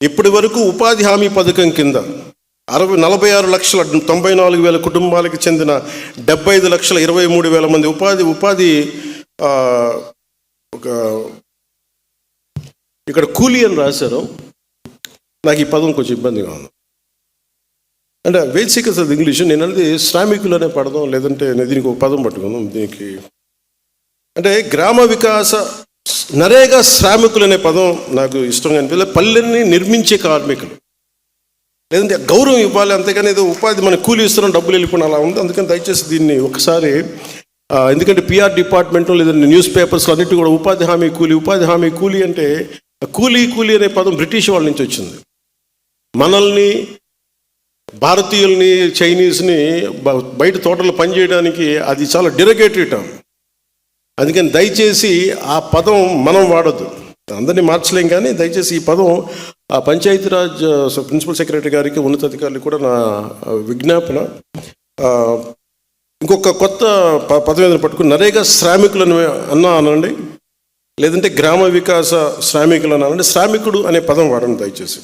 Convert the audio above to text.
ఇప్పటి వరకు ఉపాధి హామీ పథకం కింద అరవై నలభై ఆరు లక్షల తొంభై నాలుగు వేల కుటుంబాలకు చెందిన డెబ్బై ఐదు లక్షల ఇరవై మూడు వేల మంది ఉపాధి ఉపాధి ఒక ఇక్కడ కూలీ అని రాశారు. నాకు ఈ పదం కొంచెం ఇబ్బందిగా ఉంది. అంటే బేసిక్ అది ఇంగ్లీష్ నేను అనేది శ్రామికులు అనే పడదాం లేదంటే దీనికి ఒక పదం పట్టుకుందాం దీనికి. అంటే గ్రామ వికాస నరేగా శ్రామికులు అనే పదం నాకు ఇష్టంగా అనిపించలేదు పల్లెల్ని నిర్మించే కార్మికులు. లేదంటే గౌరవం ఇవ్వాలి అంతేగాని ఏదో ఉపాధి మన కూలి ఇస్తున్నాం డబ్బులు వెళ్ళిపోయిన అలా ఉంది. అందుకని దయచేసి దీన్ని ఒకసారి ఎందుకంటే పిఆర్ డిపార్ట్మెంట్ లేదంటే న్యూస్ పేపర్స్ అన్నిటి కూడా ఉపాధి హామీ కూలి ఉపాధి హామీ కూలి అంటే కూలీ కూలి అనే పదం బ్రిటిష్ వాళ్ళ నుంచి వచ్చింది. మనల్ని భారతీయుల్ని చైనీస్ని బ- బయట తోటలు పనిచేయడానికి అది చాలా డిరగేటరీ టర్మ్ అందుకని దయచేసి ఆ పదం మనం వాడద్దు. అందరినీ మార్చలేం కానీ దయచేసి ఈ పదం ఆ పంచాయతీరాజ్ ప్రిన్సిపల్ సెక్రటరీ గారికి ఉన్నతాధికారులు కూడా నా విజ్ఞాపన. ఇంకొక కొత్త ప- పదం ఏదైనా పట్టుకుని నరేగా శ్రామికులను అన్నా అనండి. లేదంటే గ్రామ వికాస శ్రామికులు అనండి శ్రామికుడు అనే పదం వాడండి దయచేసి.